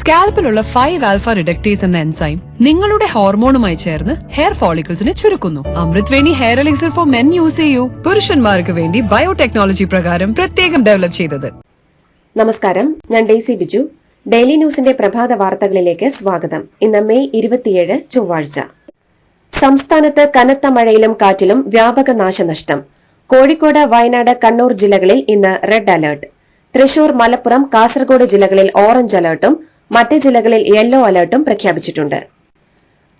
സ്കാൽപ്പിലുള്ള five alpha reductase എന്ന enzyme നിങ്ങളുടെ ഹോർമോണുമായി ചേർന്ന് ഹെയർ ഫോളിക്കിൾസിനെ ചുരുക്കുന്നു. Amrut Veni hair elixir for men use ചെയ്യൂ. പുരുഷന്മാർക്ക് വേണ്ടി ബയോടെക്നോളജി പ്രകാരം പ്രത്യേകം ഡെവലപ്പ് ചെയ്തത്. നമസ്കാരം. ഞാൻ ഡെയ്സി ബിജു. ഡെയിലി ന്യൂസിന്റെ പ്രഭാത വാർത്തകളിലേക്ക് സ്വാഗതം. ഇന്ന് മെയ് ഇരുപത്തിയേഴ് ചൊവ്വാഴ്ച. സംസ്ഥാനത്ത് കനത്ത മഴയിലും കാറ്റിലും വ്യാപക നാശനഷ്ടം. കോഴിക്കോട് വയനാട് കണ്ണൂർ ജില്ലകളിൽ ഇന്ന് റെഡ് അലർട്ട് തൃശൂർ മലപ്പുറം കാസർഗോഡ് ജില്ലകളിൽ ഓറഞ്ച് അലർട്ടും മറ്റ് ജില്ലകളിൽ യെല്ലോ അലർട്ടും പ്രഖ്യാപിച്ചിട്ടുണ്ട്.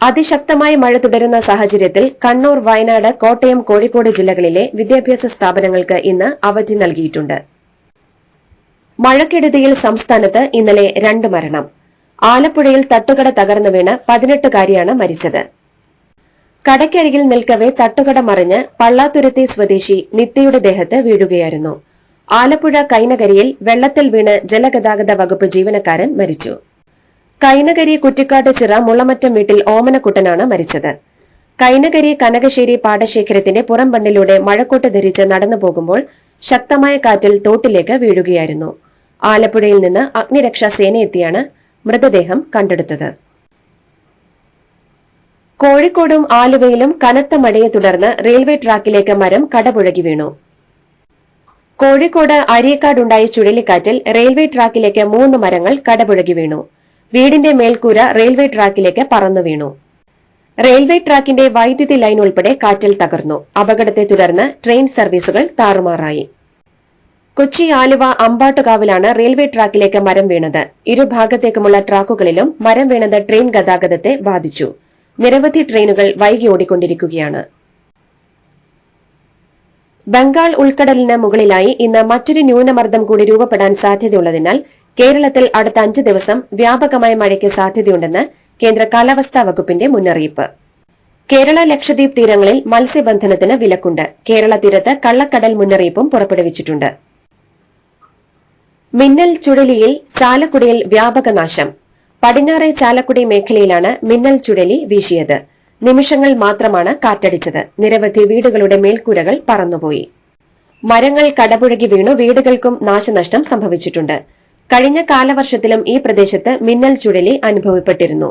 അതിശക്തമായ മഴ തുടരുന്ന സാഹചര്യത്തിൽ കണ്ണൂർ വയനാട് കോട്ടയം കോഴിക്കോട് ജില്ലകളിലെ വിദ്യാഭ്യാസ സ്ഥാപനങ്ങൾക്ക് ഇന്ന് അവധി നൽകിയിട്ടുണ്ട്. മഴക്കെടുതിയിൽ സംസ്ഥാനത്ത് ഇന്നലെ രണ്ട് മരണം. ആലപ്പുഴയിൽ തട്ടുകട തകർന്നു വീണ് പതിനെട്ടുകാരിയാണ് മരിച്ചത്. കടയ്ക്കരികിൽ നിൽക്കവേ തട്ടുകട മറിഞ്ഞ് പള്ളാത്തുരുത്തി സ്വദേശി നിത്യയുടെ ദേഹത്ത് വീഴുകയായിരുന്നു. ആലപ്പുഴ കൈനകരിയിൽ വെള്ളത്തിൽ വീണ് ജലഗതാഗത വകുപ്പ് ജീവനക്കാരൻ മരിച്ചു. കൈനകരി കുറ്റിക്കാട് ചിറ മുളമറ്റം വീട്ടിൽ ഓമനക്കുട്ടനാണ് മരിച്ചത്. കൈനകരി കനകശ്ശേരി പാടശേഖരത്തിന്റെ പുറംബണ്ടിലൂടെ മഴക്കോട്ട് ധരിച്ച് നടന്നു പോകുമ്പോൾ ശക്തമായ കാറ്റിൽ തോട്ടിലേക്ക് വീഴുകയായിരുന്നു. ആലപ്പുഴയിൽ നിന്ന് അഗ്നിരക്ഷാ സേനയെത്തിയാണ് മൃതദേഹം കണ്ടെടുത്തത്. കോഴിക്കോടും ആലുവയിലും കനത്ത മഴയെ തുടർന്ന് റെയിൽവേ ട്രാക്കിലേക്ക് മരം കടപുഴകി വീണു. കോഴിക്കോട് അരിയക്കാടുണ്ടായ ചുഴലിക്കാറ്റിൽ റെയിൽവേ ട്രാക്കിലേക്ക് മൂന്ന് മരങ്ങൾ കടപുഴകി വീണു. വീടിന്റെ മേൽക്കൂര റെയിൽവേ ട്രാക്കിലേക്ക് പറന്നു വീണു. റെയിൽവേ ട്രാക്കിന്റെ വൈദ്യുതി ലൈൻ ഉൾപ്പെടെ കാറ്റിൽ തകർന്നു. അപകടത്തെ തുടർന്ന് ട്രെയിൻ സർവീസുകൾ താറുമാറായി. കൊച്ചി ആലുവ അമ്പാട്ടുകാവിലാണ് റെയിൽവേ ട്രാക്കിലേക്ക് മരം വീണത്. ഇരുഭാഗത്തേക്കുമുള്ള ട്രാക്കുകളിലും മരം വീണത് ട്രെയിൻ ഗതാഗതത്തെ ബാധിച്ചു. നിരവധി ട്രെയിനുകൾ വൈകി ഓടിക്കൊണ്ടിരിക്കുകയാണ്. ബംഗാൾ ഉൾക്കടലിന് മുകളിലായി ഇന്ന് മറ്റൊരു ന്യൂനമർദ്ദം കൂടി രൂപപ്പെടാൻ സാധ്യതയുള്ളതിനാൽ കേരളത്തിൽ അടുത്ത അഞ്ച് ദിവസം വ്യാപകമായ മഴയ്ക്ക് സാധ്യതയുണ്ടെന്ന് കേന്ദ്ര കാലാവസ്ഥാ വകുപ്പിന്റെ മുന്നറിയിപ്പ്. കേരള ലക്ഷദ്വീപ് തീരങ്ങളിൽ മത്സ്യബന്ധനത്തിന് വിലക്കുണ്ട്. കേരള തീരത്ത് കള്ളക്കടൽ മുന്നറിയിപ്പും പുറപ്പെടുവിച്ചിട്ടുണ്ട്. മിന്നൽ ചുഴലിയിൽ ചാലക്കുടിയിൽ വ്യാപക നാശം. പടിഞ്ഞാറെ ചാലക്കുടി മേഖലയിലാണ് മിന്നൽ ചുഴലി വീശിയത്. നിമിഷങ്ങൾ മാത്രമാണ് കാറ്റടിച്ചത്. നിരവധി വീടുകളുടെ മേൽക്കൂരകൾ പറന്നുപോയി. മരങ്ങൾ കടപുഴകി വീണു. വീടുകൾക്കും നാശനഷ്ടം സംഭവിച്ചിട്ടുണ്ട്. കഴിഞ്ഞ കാലവർഷത്തിലും ഈ പ്രദേശത്ത് മിന്നൽ ചുഴലി അനുഭവപ്പെട്ടിരുന്നു.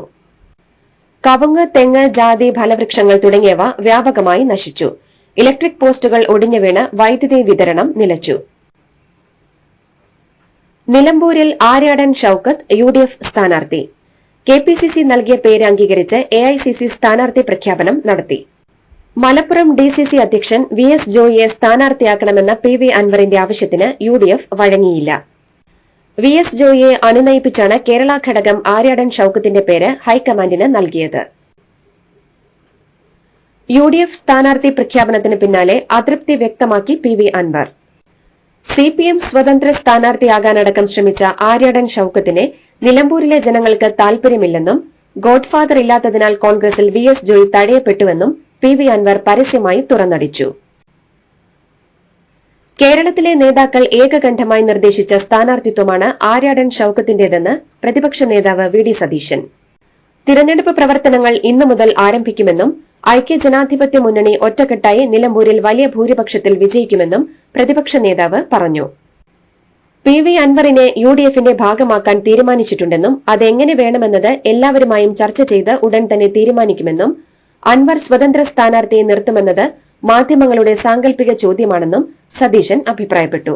കവുങ്ങ് തെങ്ങ് ജാതി ഫലവൃക്ഷങ്ങൾ തുടങ്ങിയവ വ്യാപകമായി നശിച്ചു. ഇലക്ട്രിക് പോസ്റ്റുകൾ ഒടിഞ്ഞു വീണ് വൈദ്യുതി വിതരണം നിലച്ചു. നിലമ്പൂരിൽ Aryadan Shoukath U D F സ്ഥാനാർത്ഥി. കെ പി സി സി നൽകിയ പേര് അംഗീകരിച്ച് എ ഐ സി സി സ്ഥാനാർത്ഥി പ്രഖ്യാപനം നടത്തി. മലപ്പുറം ഡി സി സി അധ്യക്ഷൻ വി എസ് ജോയിയെ സ്ഥാനാർത്ഥിയാക്കണമെന്ന പി വി അൻവറിന്റെ ആവശ്യത്തിന് യു ഡി എഫ് വഴങ്ങിയില്ല. വി എസ് ജോയിയെ അനുനയിപ്പിച്ചാണ് കേരള ഘടകം ആര്യാടൻ ഷൌക്കത്തിന്റെ പേര് ഹൈക്കമാൻഡിന് നൽകിയത്. യു ഡി എഫ് സ്ഥാനാർത്ഥി പ്രഖ്യാപനത്തിന് പിന്നാലെ അതൃപ്തി വ്യക്തമാക്കി P V Anvar. C P M സ്വതന്ത്ര സ്ഥാനാർത്ഥിയാകാനടക്കം ശ്രമിച്ച ആര്യാടൻ ഷൌക്കത്തിനെ നിലമ്പൂരിലെ ജനങ്ങൾക്ക് താൽപര്യമില്ലെന്നും ഗോഡ്ഫാദർ ഇല്ലാത്തതിനാൽ കോൺഗ്രസിൽ വി എസ് ജോയി തടയപ്പെട്ടുവെന്നും പി വി അൻവർ പരസ്യമായി തുറന്നടിച്ചു. കേരളത്തിലെ നേതാക്കൾ ഏകകണ്ഠമായി നിർദ്ദേശിച്ച സ്ഥാനാർത്ഥിത്വമാണ് ആര്യാടൻ ഷൌക്കത്തിന്റേതെന്ന് പ്രതിപക്ഷ നേതാവ് വി ഡി സതീശൻ. തിരഞ്ഞെടുപ്പ് പ്രവർത്തനങ്ങൾ ഇന്നു മുതൽ ആരംഭിക്കുമെന്നും ഐക്യജനാധിപത്യ മുന്നണി ഒറ്റക്കെട്ടായി നിലമ്പൂരിൽ വലിയ ഭൂരിപക്ഷത്തിൽ വിജയിക്കുമെന്നും പ്രതിപക്ഷ നേതാവ് പറഞ്ഞു. പി വി അൻവറിനെ യു ഡി എഫിന്റെ ഭാഗമാക്കാൻ തീരുമാനിച്ചിട്ടുണ്ടെന്നും അതെങ്ങനെ വേണമെന്നത് എല്ലാവരുമായും ചർച്ച ചെയ്ത് ഉടൻ തന്നെ തീരുമാനിക്കുമെന്നും അൻവർ സ്വതന്ത്ര സ്ഥാനാർത്ഥിയെ നിർത്തുമെന്നത് മാധ്യമങ്ങളുടെ സാങ്കല്പിക ചോദ്യമാണെന്നും സതീശൻ അഭിപ്രായപ്പെട്ടു.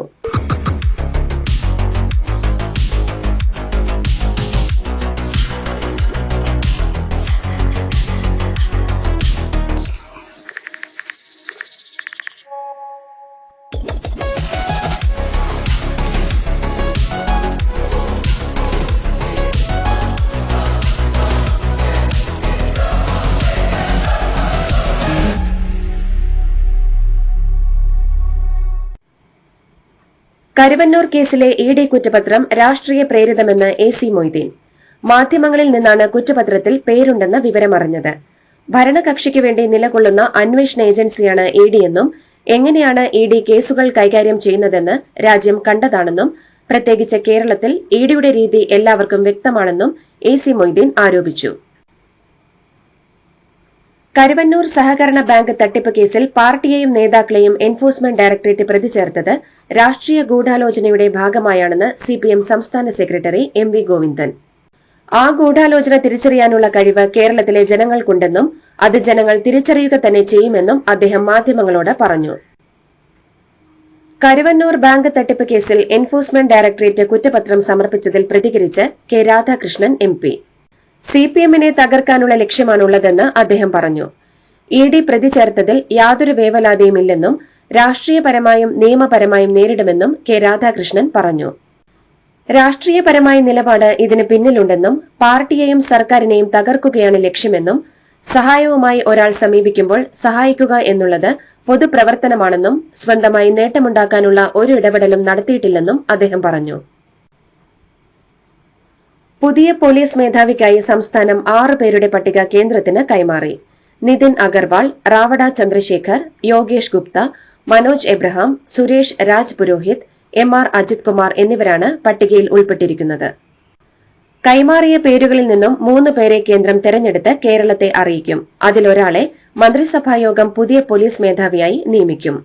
കരുവന്നൂർ കേസിലെ ഇ ഡി കുറ്റപത്രം രാഷ്ട്രീയ പ്രേരിതമെന്ന് എ സി മൊയ്തീൻ. മാധ്യമങ്ങളിൽ നിന്നാണ് കുറ്റപത്രത്തിൽ പേരുണ്ടെന്ന വിവരമറിഞ്ഞത്. ഭരണകക്ഷിക്ക് വേണ്ടി നിലകൊള്ളുന്ന അന്വേഷണ ഏജൻസിയാണ് ഇ ഡിയെന്നും എങ്ങനെയാണ് ഇ ഡി കേസുകൾ കൈകാര്യം ചെയ്യുന്നതെന്ന് രാജ്യം കണ്ടതാണെന്നും പ്രത്യേകിച്ച് കേരളത്തിൽ ഇ ഡിയുടെ രീതി എല്ലാവർക്കും വ്യക്തമാണെന്നും എ സി മൊയ്തീൻ ആരോപിച്ചു. കരുവന്നൂർ സഹകരണ ബാങ്ക് തട്ടിപ്പ് കേസിൽ പാർട്ടിയെയും നേതാക്കളെയും എൻഫോഴ്സ്മെന്റ് ഡയറക്ടറേറ്റ് പ്രതി ചേർത്തത് രാഷ്ട്രീയ ഗൂഢാലോചനയുടെ ഭാഗമായാണെന്ന് സിപിഎം സംസ്ഥാന സെക്രട്ടറി എം വി ഗോവിന്ദൻ. ആ ഗൂഢാലോചന തിരിച്ചറിയാനുള്ള കഴിവ് കേരളത്തിലെ ജനങ്ങൾക്കുണ്ടെന്നും അത് ജനങ്ങൾ തിരിച്ചറിയുക തന്നെ ചെയ്യുമെന്നും അദ്ദേഹം മാധ്യമങ്ങളോട് പറഞ്ഞു. കരുവന്നൂർ ബാങ്ക് തട്ടിപ്പ് കേസിൽ എൻഫോഴ്സ്മെന്റ് ഡയറക്ടറേറ്റ് കുറ്റപത്രം സമർപ്പിച്ചതിൽ പ്രതികരിച്ച് കെ രാധാകൃഷ്ണൻ എം പി എമ്മിനെ തകർക്കാനുള്ള ലക്ഷ്യമാണുള്ളതെന്ന് അദ്ദേഹം പറഞ്ഞു. ഇ ഡി പ്രതി ചേർത്തതിൽ യാതൊരു വേവലാതിയുമില്ലെന്നും രാഷ്ട്രീയപരമായും നിയമപരമായും നേരിടുമെന്നും കെ രാധാകൃഷ്ണൻ പറഞ്ഞു. രാഷ്ട്രീയപരമായ നിലപാട് ഇതിന് പിന്നിലുണ്ടെന്നും പാർട്ടിയെയും സർക്കാരിനെയും തകർക്കുകയാണ് ലക്ഷ്യമെന്നും സഹായവുമായി ഒരാൾ സമീപിക്കുമ്പോൾ സഹായിക്കുക എന്നുള്ളത് പൊതുപ്രവർത്തനമാണെന്നും സ്വന്തമായി നേട്ടമുണ്ടാക്കാനുള്ള ഒരു ഇടപെടലും നടത്തിയിട്ടില്ലെന്നും അദ്ദേഹം പറഞ്ഞു. പുതിയ പോലീസ് മേധാവിക്കായി സംസ്ഥാനം ആറ് പേരുടെ പട്ടിക കേന്ദ്രത്തിന് കൈമാറി. Nitin Agarwal Ravada Chandrasekhar Yogesh Gupta Manoj Abraham Suresh Raj Purohit M R Ajith Kumar എന്നിവരാണ് പട്ടികയിൽ ഉൾപ്പെട്ടിരിക്കുന്നത്. കൈമാറിയ പേരുകളിൽ നിന്നും മൂന്ന് പേരെ കേന്ദ്രം തെരഞ്ഞെടുത്ത് കേരളത്തെ അറിയിക്കും. അതിലൊരാളെ മന്ത്രിസഭായോഗം പുതിയ പോലീസ് മേധാവിയായി നിയമിക്കും.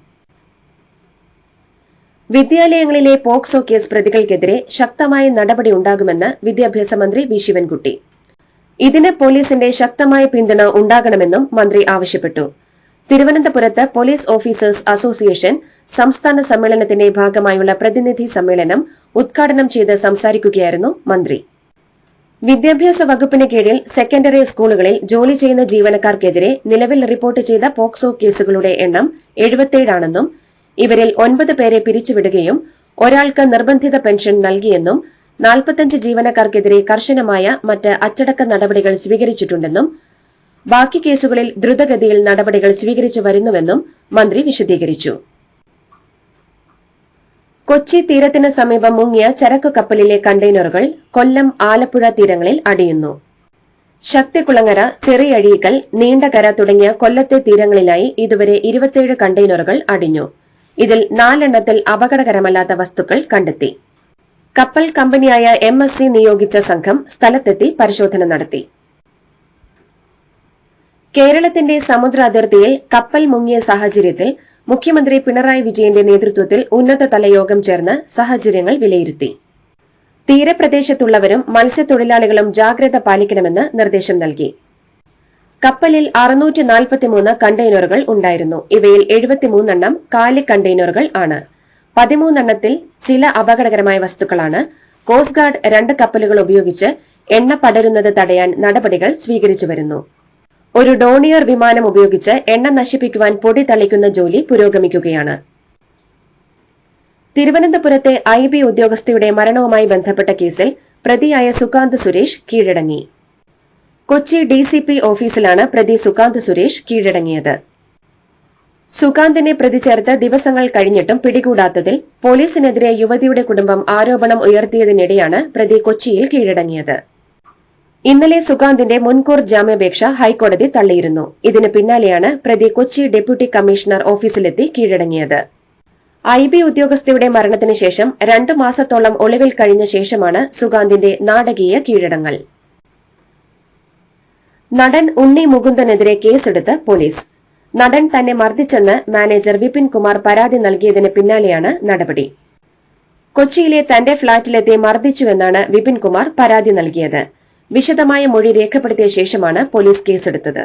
വിദ്യാലയങ്ങളിലെ പോക്സോ കേസ് പ്രതികൾക്കെതിരെ ശക്തമായ നടപടി ഉണ്ടാകുമെന്ന് വിദ്യാഭ്യാസ മന്ത്രി വി. ശിവൻകുട്ടി. ഇതിന് പോലീസിന്റെ ശക്തമായ പിന്തുണ ഉണ്ടാകണമെന്നും മന്ത്രി ആവശ്യപ്പെട്ടു. തിരുവനന്തപുരത്ത് പോലീസ് ഓഫീസേഴ്സ് അസോസിയേഷൻ സംസ്ഥാന സമ്മേളനത്തിന്റെ ഭാഗമായുള്ള പ്രതിനിധി സമ്മേളനം ഉദ്ഘാടനം ചെയ്ത് സംസാരിക്കുകയായിരുന്നു മന്ത്രി. വിദ്യാഭ്യാസ വകുപ്പിന് കീഴിൽ സെക്കൻഡറി സ്കൂളുകളിൽ ജോലി ചെയ്യുന്ന ജീവനക്കാർക്കെതിരെ നിലവിൽ റിപ്പോർട്ട് ചെയ്ത പോക്സോ കേസുകളുടെ എണ്ണം എഴുപത്തിയേഴാണെന്നും ഇവരിൽ ഒൻപത് പേരെ പിരിച്ചുവിടുകയും ഒരാൾക്ക് നിർബന്ധിത പെൻഷൻ നൽകിയെന്നും നാൽപ്പത്തഞ്ച് ജീവനക്കാർക്കെതിരെ കർശനമായ മറ്റ് അച്ചടക്ക നടപടികൾ സ്വീകരിച്ചിട്ടുണ്ടെന്നും ബാക്കി കേസുകളിൽ ദ്രുതഗതിയിൽ നടപടികൾ സ്വീകരിച്ചു വരുന്നുവെന്നും മന്ത്രി വിശദീകരിച്ചു. കൊച്ചി തീരത്തിന് സമീപം മുങ്ങിയ ചരക്കു കപ്പലിലെ കണ്ടെയ്നറുകൾ കൊല്ലം ആലപ്പുഴ തീരങ്ങളിൽ അടിയുന്നു. ശക്തികുളങ്ങര ചെറിയഴീക്കൽ നീണ്ടകര തുടങ്ങിയ കൊല്ലത്തെ തീരങ്ങളിലായി ഇതുവരെ ഇരുപത്തിയേഴ് കണ്ടെയ്നറുകൾ അടിഞ്ഞു. ഇതിൽ നാലെണ്ണത്തിൽ അപകടകരമല്ലാത്ത വസ്തുക്കൾ കണ്ടെത്തി. കപ്പൽ കമ്പനിയായ എം എസ് സി നിയോഗിച്ച സംഘം സ്ഥലത്തെത്തി പരിശോധന നടത്തി. കേരളത്തിന്റെ സമുദ്ര അതിർത്തിയിൽ കപ്പൽ മുങ്ങിയ സാഹചര്യത്തിൽ മുഖ്യമന്ത്രി പിണറായി വിജയന്റെ നേതൃത്വത്തിൽ ഉന്നതതല യോഗം ചേർന്ന് സാഹചര്യങ്ങൾ വിലയിരുത്തി. തീരപ്രദേശത്തുള്ളവരും മത്സ്യത്തൊഴിലാളികളും ജാഗ്രത പാലിക്കണമെന്ന് നിർദ്ദേശം നൽകി. കപ്പലിൽ അറുന്നൂറ്റി നാൽപ്പത്തിമൂന്ന് കണ്ടെയ്നറുകൾ ഉണ്ടായിരുന്നു. ഇവയിൽ എഴുപത്തിമൂന്നെണ്ണം കാലി കണ്ടെയ്നറുകൾ ആണ്. പതിമൂന്നെണ്ണത്തിൽ ചില അപകടകരമായ വസ്തുക്കളാണ്. കോസ്റ്റ് ഗാർഡ് രണ്ട് കപ്പലുകൾ ഉപയോഗിച്ച് എണ്ണ പടരുന്നത് തടയാൻ നടപടികൾ സ്വീകരിച്ചു വരുന്നു. ഒരു ഡോണിയർ വിമാനം ഉപയോഗിച്ച് എണ്ണ നശിപ്പിക്കുവാൻ പൊടി തളിക്കുന്ന ജോലി പുരോഗമിക്കുകയാണ്. തിരുവനന്തപുരത്തെ ഐ ബി ഉദ്യോഗസ്ഥയുടെ മരണവുമായി ബന്ധപ്പെട്ട കേസിൽ പ്രതിയായ സുകാന്ത് സുരേഷ് കീഴടങ്ങി. കൊച്ചി ഡിസിപി ഓഫീസിലാണ് പ്രതി സുകാന്ത് സുരേഷ് കീഴടങ്ങിയത്. സുകാന്തിനെ പ്രതി ചേർത്ത് ദിവസങ്ങൾ കഴിഞ്ഞിട്ടും പിടികൂടാത്തതിൽ പോലീസിനെതിരെ യുവതിയുടെ കുടുംബം ആരോപണം ഉയർത്തിയതിനിടെയാണ് പ്രതി കൊച്ചിയിൽ കീഴടങ്ങിയത്. ഇന്നലെ സുകാന്തിന്റെ മുൻകൂർ ജാമ്യാപേക്ഷ ഹൈക്കോടതി തള്ളിയിരുന്നു. ഇതിന് പിന്നാലെയാണ് പ്രതി കൊച്ചി ഡെപ്യൂട്ടി കമ്മീഷണർ ഓഫീസിലെത്തി കീഴടങ്ങിയത്. ഐ ബി ഉദ്യോഗസ്ഥയുടെ മരണത്തിന് ശേഷം രണ്ടു മാസത്തോളം ഒളിവിൽ കഴിഞ്ഞ ശേഷമാണ് സുകാന്തിന്റെ നാടകീയ കീഴടങ്ങൽ. നടൻ ഉണ്ണി മുകുന്ദനെതിരെ കേസെടുത്ത് പോലീസ്. നടൻ തന്നെ മർദ്ദിച്ചെന്ന് മാനേജർ വിപിൻ കുമാർ പരാതി നൽകിയതിന് പിന്നാലെയാണ് നടപടി. കൊച്ചിയിലെ തന്റെ ഫ്ളാറ്റിലെത്തി മർദ്ദിച്ചുവെന്നാണ് വിപിൻ കുമാർ പരാതി നൽകിയത്. വിശദമായ മൊഴി രേഖപ്പെടുത്തിയ ശേഷമാണ് പോലീസ് കേസെടുത്തത്.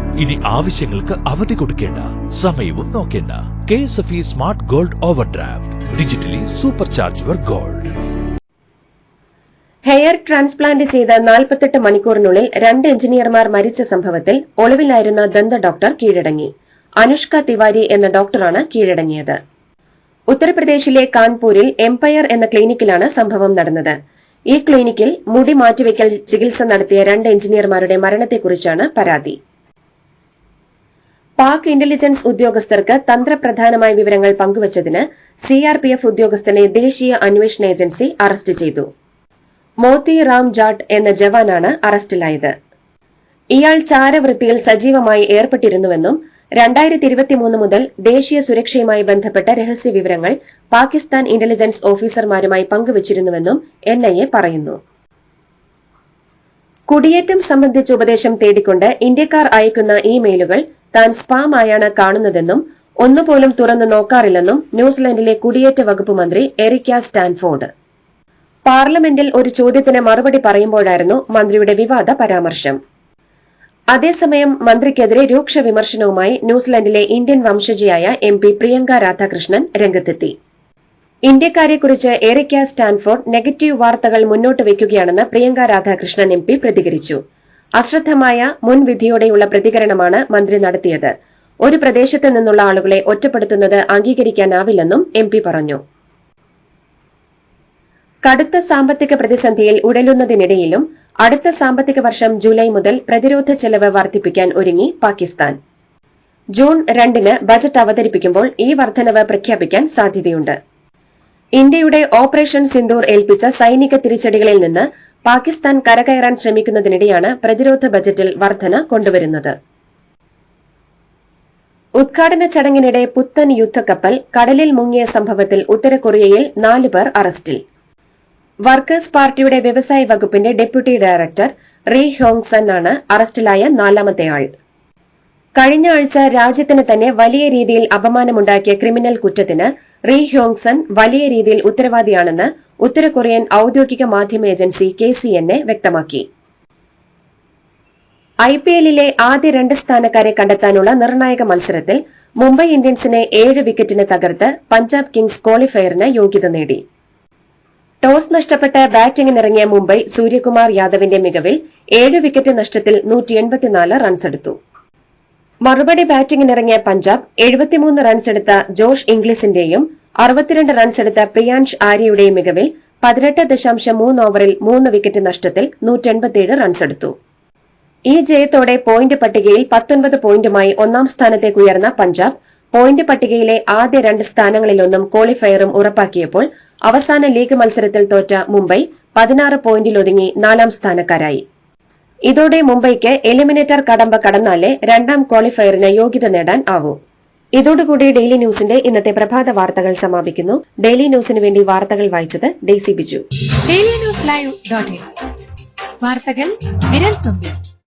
ഇനി ആവശ്യങ്ങൾക്ക് അവധി കൊടുക്കേണ്ട. സമയവും നോക്കേണ്ട. K S F E smart gold overdraft digitally super charge your gold. Hair transplant ചെയ്ത നാൽപ്പത്തെട്ട് മണിക്കൂറിനുള്ളിൽ രണ്ട് എഞ്ചിനീയർമാർ മരിച്ച സംഭവത്തിൽ ഒളിവിലായിരുന്ന ദന്ത ഡോക്ടർ കീഴടങ്ങി. അനുഷ്ക തിവാരി എന്ന ഡോക്ടറാണ് കീഴടങ്ങിയത്. ഉത്തർപ്രദേശിലെ കാൺപൂരിൽ എംപയർ എന്ന ക്ലിനിക്കിലാണ് സംഭവം നടന്നത്. ഈ ക്ലിനിക്കിൽ മുടി മാറ്റിവെക്കൽ ചികിത്സ നടത്തിയ രണ്ട് എഞ്ചിനീയർമാരുടെ മരണത്തെക്കുറിച്ചാണ് പരാതി. പാക് ഇന്റലിജൻസ് ഉദ്യോഗസ്ഥർക്ക് തന്ത്രപ്രധാനമായ വിവരങ്ങൾ പങ്കുവച്ചതിന് സിആർപിഎഫ് ഉദ്യോഗസ്ഥനെ ദേശീയ അന്വേഷണ ഏജൻസി അറസ്റ്റ് ചെയ്തു. മോത്തി റാം ജാട്ട് എന്ന ജവാനാണ് അറസ്റ്റിലായത്. ഇയാൾ ചാരവൃത്തിയിൽ സജീവമായി ഏർപ്പെട്ടിരുന്നുവെന്നും രണ്ടായിരത്തി ഇരുപത്തിമൂന്ന് മുതൽ ദേശീയ സുരക്ഷയുമായി ബന്ധപ്പെട്ട രഹസ്യ വിവരങ്ങൾ പാകിസ്ഥാൻ ഇന്റലിജൻസ് ഓഫീസർമാരുമായി പങ്കുവച്ചിരുന്നുവെന്നും എൻഐഎ പറയുന്നു. കുടിയേറ്റം സംബന്ധിച്ച ഉപദേശം തേടിക്കൊണ്ട് ഇന്ത്യക്കാർ അയക്കുന്ന ഇമെയിലുകൾ താൻ സ്പാം ആയാണ് കാണുന്നതെന്നും ഒന്നുപോലും തുറന്നു നോക്കാറില്ലെന്നും ന്യൂസിലൻഡിലെ കുടിയേറ്റ വകുപ്പ് മന്ത്രി എറിക്ക സ്റ്റാൻഫോർഡ്. പാർലമെന്റിൽ ഒരു ചോദ്യത്തിന് മറുപടി പറയുമ്പോഴായിരുന്നു മന്ത്രിയുടെ വിവാദ പരാമർശം. അതേസമയം മന്ത്രിക്കെതിരെ രൂക്ഷ വിമർശനവുമായി ന്യൂസിലൻഡിലെ ഇന്ത്യൻ വംശജിയായ എം പി പ്രിയങ്ക രാധാകൃഷ്ണൻ രംഗത്തെത്തി. ഇന്ത്യക്കാരെക്കുറിച്ച് എറിക്ക സ്റ്റാൻഫോർഡ് നെഗറ്റീവ് വാർത്തകൾ മുന്നോട്ട് വയ്ക്കുകയാണെന്ന് പ്രിയങ്ക രാധാകൃഷ്ണൻ എം പ്രതികരിച്ചു. അശ്രദ്ധമായ മുൻവിധിയോടെയുള്ള പ്രതികരണമാണ് മന്ത്രി നടത്തിയത്. ഒരു പ്രദേശത്ത് നിന്നുള്ള ആളുകളെ ഒറ്റപ്പെടുത്തുന്നത് അംഗീകരിക്കാനാവില്ലെന്നും എം പി പറഞ്ഞു. കടുത്ത സാമ്പത്തിക പ്രതിസന്ധിയിൽ ഉടലുന്നതിനിടയിലും അടുത്ത സാമ്പത്തിക വർഷം ജൂലൈ മുതൽ പ്രതിരോധ ചെലവ് വർദ്ധിപ്പിക്കാൻ ഒരുങ്ങി പാകിസ്ഥാൻ. ജൂൺ രണ്ടിന് ബജറ്റ് അവതരിപ്പിക്കുമ്പോൾ ഈ വർധനവ് പ്രഖ്യാപിക്കാൻ സാധ്യതയുണ്ട്. ഇന്ത്യയുടെ ഓപ്പറേഷൻ സിന്ദൂർ ഏൽപ്പിച്ച സൈനിക തിരിച്ചടികളിൽ നിന്ന് പാകിസ്ഥാൻ കരകയറാൻ ശ്രമിക്കുന്നതിനിടെയാണ് പ്രതിരോധ ബജറ്റിൽ വർധന കൊണ്ടുവരുന്നത്. ഉദ്ഘാടന ചടങ്ങിനിടെ പുത്തൻ യുദ്ധക്കപ്പൽ കടലിൽ മുങ്ങിയ സംഭവത്തിൽ ഉത്തരകൊറിയയിൽ കൊറിയയിൽ നാലുപേർ അറസ്റ്റിൽ. വർക്കേഴ്സ് പാർട്ടിയുടെ വ്യവസായ വകുപ്പിന്റെ ഡെപ്യൂട്ടി ഡയറക്ടർ റീ ഹോങ്സൺ ആണ് അറസ്റ്റിലായ നാലാമത്തെ ആൾ. കഴിഞ്ഞ ആഴ്ച രാജ്യത്തിന് തന്നെ വലിയ രീതിയിൽ അപമാനമുണ്ടാക്കിയ ക്രിമിനൽ കുറ്റത്തിന് റീ ഹ്യോങ്സൺ വലിയ രീതിയിൽ ഉത്തരവാദിയാണെന്ന് ഉത്തര കൊറിയൻ ഔദ്യോഗിക മാധ്യമ agency K C N A വ്യക്തമാക്കി. ഐ പി എല്ലിലെ ആദ്യ രണ്ട് സ്ഥാനക്കാരെ കണ്ടെത്താനുള്ള നിർണായക മത്സരത്തിൽ മുംബൈ ഇന്ത്യൻസിനെ ഏഴ് വിക്കറ്റിന് തകർത്ത് പഞ്ചാബ് കിങ്സ് ക്വാളിഫയറിന് യോഗ്യത നേടി. ടോസ് നഷ്ടപ്പെട്ട് ബാറ്റിംഗിനിറങ്ങിയ മുംബൈ സൂര്യകുമാർ യാദവിന്റെ മികവിൽ ഏഴ് വിക്കറ്റ് നഷ്ടത്തിൽ റൺസെടുത്തു. മറുപടി ബാറ്റിംഗിനിറങ്ങിയ പഞ്ചാബ് എഴുപത്തിമൂന്ന് റൺസെടുത്ത ജോഷ് ഇംഗ്ലീസിന്റെയും അറുപത്തിരണ്ട് റൺസെടുത്ത പ്രിയാൻഷ് ആര്യയുടെയും മികവിൽ പതിനെട്ട് ദശാംശം മൂന്ന് ഓവറിൽ മൂന്ന് വിക്കറ്റ് നഷ്ടത്തിൽ നൂറ്റെൺപത്തിയേഴ് റൺസെടുത്തു ഈ ജയത്തോടെ പോയിന്റ് പട്ടികയിൽ പത്തൊൻപത് പോയിന്റുമായി ഒന്നാം സ്ഥാനത്തേക്ക് ഉയർന്ന പഞ്ചാബ് പോയിന്റ് പട്ടികയിലെ ആദ്യ രണ്ട് സ്ഥാനങ്ങളിലൊന്നും ക്വാളിഫയറും ഉറപ്പാക്കിയപ്പോൾ അവസാന ലീഗ് മത്സരത്തിൽ തോറ്റ മുംബൈ പതിനാറ് പോയിന്റിലൊതുങ്ങി നാലാം സ്ഥാനക്കാരായി. ഇതോടെ മുംബൈക്ക് എലിമിനേറ്റർ കടമ്പ കടന്നാലേ രണ്ടാം ക്വാളിഫയറിന് യോഗ്യത നേടാൻ ആവൂ. ഇതോടുകൂടി ഡെയിലി ന്യൂസിന്റെ ഇന്നത്തെ പ്രഭാത വാർത്തകൾ സമാപിക്കുന്നു. ഡെയിലി ന്യൂസിന് വേണ്ടി വാർത്തകൾ വായിച്ചത് Daisy Biju. Daily news live വാർത്തകൾ വിരൽ തുമ്പിൽ.